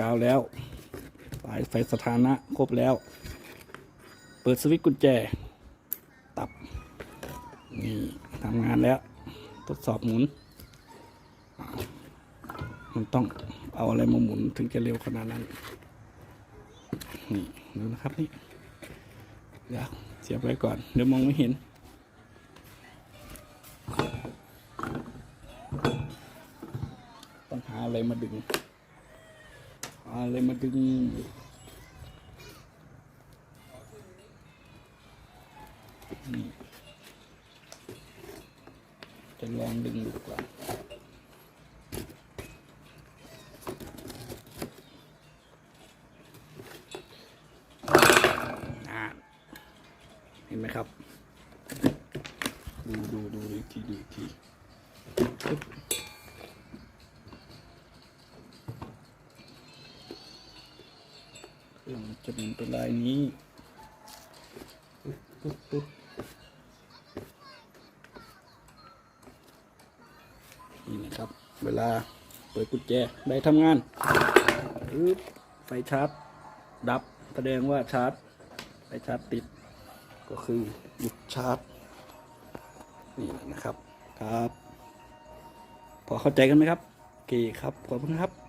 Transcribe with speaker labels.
Speaker 1: กาวแล้ว สายไฟสถานะครบแล้ว เปิดสวิตช์กุญแจ ตับ นี่ทำงานแล้ว ทดสอบหมุน มันต้องเอาอะไรมาหมุนถึงจะเร็วขนาดนั้น นี่ดูนะครับนี่ เดี๋ยวเสียบไว้ก่อน เดี๋ยวมองไม่เห็นต้องหาอะไรมาดึง อะไรมาดึงจะลองดึงดูก่อนเห็นไหมครับ ดูดูดูดูอีกทีดูทีปึ๊บ เรื่องจะเป็นตัวลายนี้ปึ๊บปึ๊บปึ๊บนี่นะครับ เวลาเปิดกุญแจได้ทำงานปึ๊บไฟชาร์จ ดับแสดงว่าชาร์จไฟชาร์จติด ก็คือหยุดชาร์จ นี่นะครับ ครับ พอเข้าใจกันไหมครับโอเคครับ ขอบคุณครับ